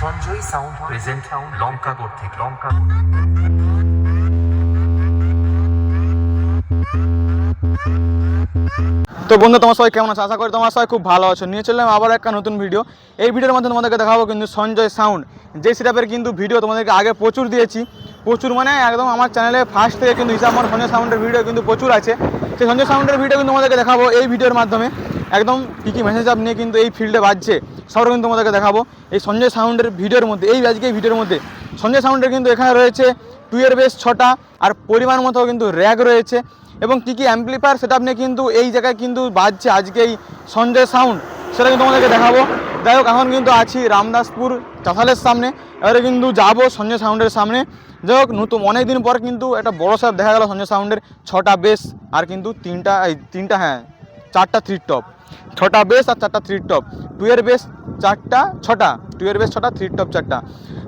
Sanjay sound present Lankagarh থেকে লঙ্কা তো বন্ধু তোমার সবাই কেমন আছো? আশা করি তোমার সবাই খুব ভালো আছো। নিয়ে চললাম আবার একটা নতুন ভিডিও এই ভিডিওর মধ্যে তোমাদেরকে দেখাবো কিন্তু সঞ্জয় সাউন্ড। যে সেটাপের কিন্তু ভিডিও তোমাদেরকে আগে প্রচুর দিয়েছি। প্রচুর মানে একদম আমার চ্যানেলে ফার্স্ট থেকে কিন্তু হিসাব আমার সঞ্জয় সাউন্ডের ভিডিও কিন্তু প্রচুর আছে। সেই সঞ্জয় সাউন্ডের ভিডিও কিন্তু তোমাদেরকে দেখাবো এই ভিডিওর মাধ্যমে। একদম কী কী মেসেজ আপ নিয়ে কিন্তু এই ফিল্ডে বাজছে। সবটা কিন্তু তোমাদেরকে দেখাবো। এই সঞ্জয় সাউন্ডের ভিডিওর মধ্যে, এই আজকে ভিডিওর মধ্যে, সঞ্জয় সাউন্ডের কিন্তু এখানে রয়েছে টুয়ের বেস ছটা, আর পরিমাণ মতো কিন্তু র্যাগ রয়েছে। এবং কী কী অ্যাম্পলিফায়ার সেটা আপনি কিন্তু এই জায়গায় কিন্তু বাজছে আজকে এই সঞ্জয় সাউন্ড। সেটা কিন্তু তোমাদেরকে দেখাবো। যাই হোক, এখন কিন্তু আছি রামদাসপুর চাতালের সামনে। এবারে কিন্তু যাব সঞ্জয় সাউন্ডের সামনে। যাই হোক, নতুন অনেক দিন পর কিন্তু একটা বড় সাহেব দেখা গেল সঞ্জয় সাউন্ডের। ছটা বেস আর কিন্তু তিনটা তিনটা হ্যাঁ চারটা থ্রি টপ ছটা বেস আর চারটা থ্রি টপ টুয়ের বেস চারটা, ছটা। টুয়ের বেস ছটা থ্রি টপ চারটা।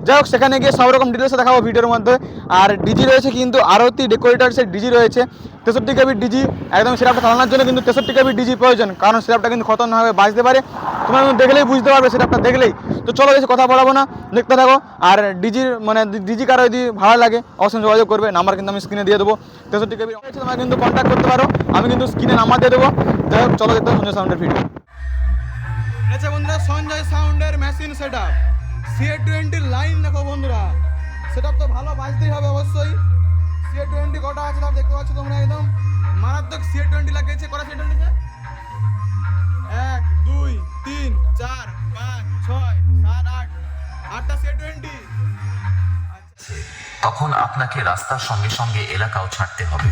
যাই হোক, সেখানে গিয়ে সব রকম ডিটেলসে দেখাবো ভিডিওর মধ্যে। আর ডিজি রয়েছে কিন্তু আরতি ডেকোরেটার্সের ডিজি রয়েছে। তেষট্টি কেবি ডিজি একদম সেরাপটা চালানোর জন্য কিন্তু তেষট্টি কেবি ডিজি প্রয়োজন, কারণ সেরাপটা কিন্তু খতরনাকভাবে বাজতে পারে। তোমরা দেখলেই বুঝতে পারবে সেরাপটা দেখলেই। তো চলো বেশি কথা বলাবো না, দেখতে থাকো। আর ডিজির মানে ডিজি কারও যদি ভালো লাগে, অবশ্যই যোগাযোগ করবে নাম্বার কিন্তু আমি স্ক্রিনে দিয়ে দেবো। তেষট্টি কেবি রয়েছে, তোমরা কিন্তু কন্ট্যাক্ট করতে পারো। আমি কিন্তু স্ক্রিনে নাম্বার দিয়ে দেবো। যাই হোক, চলো দেখতে সঞ্জয় সাউন্ডের ভিডিও আচ্ছা বন্ধুরা, সঞ্জয় সাউন্ডের মেশিন সেট সিএ টোয়েন্টির লাইন দেখো বন্ধুরা। সেট তো ভালো বাজতেই হবে অবশ্যই। সিএ টোয়েন্টি কটা আছে তাও দেখতে পাচ্ছ তোমরা একদম। মারাত্মক সিএ টোয়েন্টি লাগিয়েছে। কটা সিএ টোয়েন্টিতে এক, দুই, তিন, চার, পাঁচ, ছয়, সাত, আট। আটটা সিএ টোয়েন্টি তখন আপনাকে রাস্তার সঙ্গে সঙ্গে এলাকাও ছাড়তে হবে।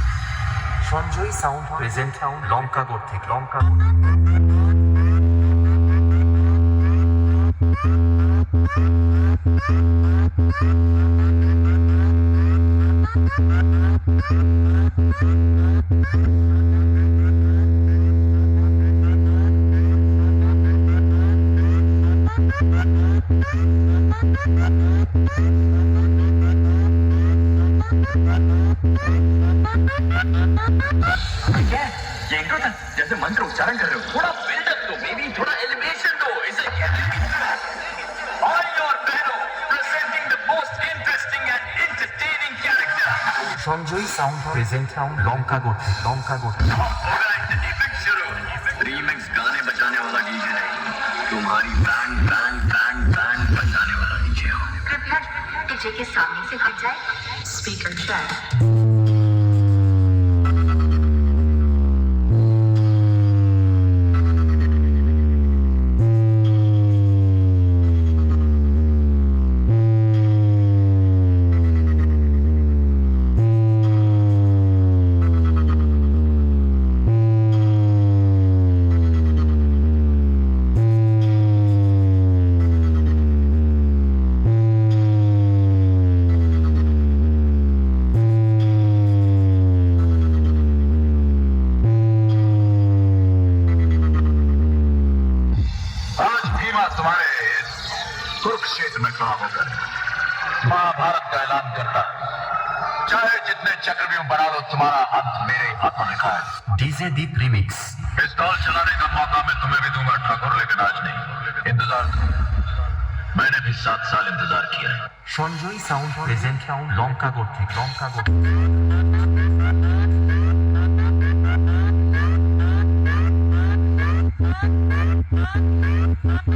সঞ্জয় সাউন্ড প্রেজেন্ট লঙ্কাগড় থেকে। লঙ্কাগড়। जैसे मंत्र उच्चारण कर रहे हो। थोड़ा बिल्डअप दो बेबी थोड़ा সঞ্জয় সাউন্ড প্রেজেন্ট লঙ্কাগড় থেকে লঙ্কাগড় होगा डिफेक्ट शुरू रीमिक्स गाने बजाने वाला डीजे नहीं तुम्हारी बैंड बैंड बैंड बैंड बजाने वाला डीजे हो कृपया डीजे के सामने से हट जाए स्पीकर चेक महिमा तुम्हारे कुरुक्षेत्र में खड़ा होकर महाभारत का ऐलान करता चाहे जितने चक्र भी बना लो तुम्हारा अंत मेरे हाथों में खाए डीजे दीप रिमिक्स। पिस्तौल चलाने का मौका मैं तुम्हें भी दूँगा ठाकुर लेकिन आज नहीं। इंतज़ार मैंने भी सात साल इंतज़ार किया है। সঞ্জয় সাউন্ড প্রেজেন্ট লঙ্কাগড় থেকে লঙ্কাগড় Thank you.